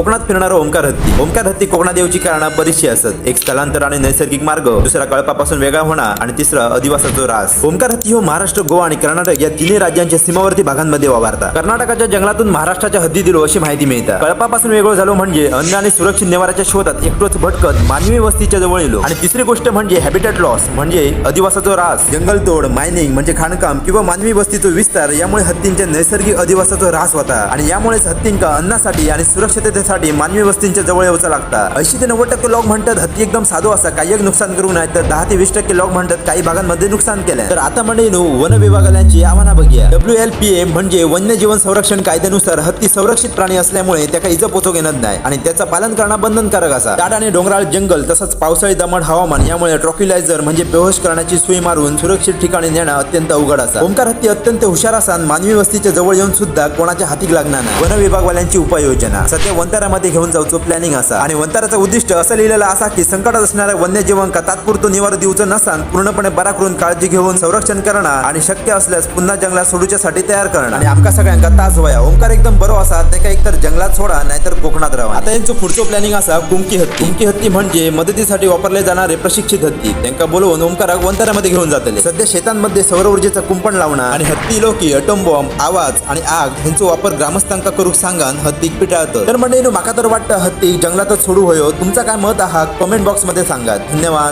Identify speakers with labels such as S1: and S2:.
S1: कोकणात फिरणारा ओंकार हत्ती. ओंकार हत्ती कोकणात येऊची कारण बरीचशी असत. एक स्थलांतर आणि नैसर्गिक मार्ग दुसरा कळपापासून वेगळा होणार आणि तिसरा अधिवासाचा रास. ओंकार हत्ती हो महाराष्ट्र गोवा आणि कर्नाटक या तिन्ही राज्यांच्या सीमावर्ती भागांमध्ये वावरतात कर्नाटकाच्या जंगलातून महाराष्ट्राच्या हद्दी दिलो अशी माहिती मिळते. कळपापासून वेगळं झालो म्हणजे अन्न आणि सुरक्षित निवाराच्या शोधात एकटोच भटकत मानवी वस्तीच्या जवळ येलो. आणि तिसरी गोष्ट म्हणजे हॅबिटेट लॉस म्हणजे अधिवासाचा रास. जंगलतोड मायनिंग म्हणजे खाणकाम किंवा मानवी वस्तीचा विस्तार यामुळे हत्तींच्या नैसर्गिक अधिवासाचा ऱ्हास होता. आणि यामुळेच हत्तींका अन्नासाठी आणि सुरक्षिततेसाठी मानवी वस्तींच्या जवळ यावचं लागता. ऐंशी ते नव्वद टक्के लोक म्हणतात हत्ती एकदम साधो असा काही एक नुकसान करू नये तर दहा ते वीस टक्के लोक म्हणतात काही भागांमध्ये नुकसान केलं तर आता म्हणजे नू वन विभागाची आव्हाना बघूया. डब्ल्यू एल पी ए म्हणजे वन्यजीवन संरक्षण कायद्यानुसार हत्ती संरक्षित प्राणी असल्यामुळे त्याका इजा पोचो घेणार नाही आणि त्याचं पालन करणं बंधनकारक असा. दाट आणि डोंगराळ जंगल तसंच पावसाळी दमट हवामान यामुळे ट्रॉक्युलायझर म्हणजे बेहोश करण्याची सुई मारून सुरक्षित ठिकाणी नेणं अत्यंत अवघड असा. ओंकार हत्ती अत्यंत हुशार असान मानवी वस्तीच्या जवळ येऊन सुद्धा कोणाच्या हातीक लागणार नाही. वन विभागवाल्यांची उपाययोजना. सध्या वंतारामध्ये घेऊन जाऊचं प्लॅनिंग असा. आणि वंताराचं उद्दिष्ट असं लिहिलेलं असा की संकटात असणाऱ्या वन्यजीवांका तात्पुरतं निवार दिवचो नसान पूर्णपणे बरा करून काळजी घेऊन संरक्षण करणं आणि शक्य असल्यास पुन्हा जंगलात सोडूच्यासाठी तयार करणं आणि आमका सगळ्यांका ताज व्हाया. ओंकार एकदम बरो असा. ते काय एकतर जंगलात सोडा नाहीतर कोकणात राहा. आता यांचं पुढचं प्लॅनिंग असा कुंकी हत्ती. कुंकी हत्ती म्हणजे मदतीसाठी वापरले जाणारे प्रशिक्षित हत्ती. त्यांना बोलवून ओंकाराक वंतारामध्ये घेऊन जातले. सध्या शेतांमध्ये सौर ऊर्जेचा कुंपण लावणं आणि हत्ती लोकी अटोम बॉम्ब आवाज आणि आग ह्यांचा वापर ग्रामस्थांका करूक सांगान हत्तीक पिटाळतं तर म्हणजे माका तर वाटतं हत्ती जंगलातच सोडू होयो. तुमचा काय मत आहात? कमेंट बॉक्समध्ये सांगा. धन्यवाद.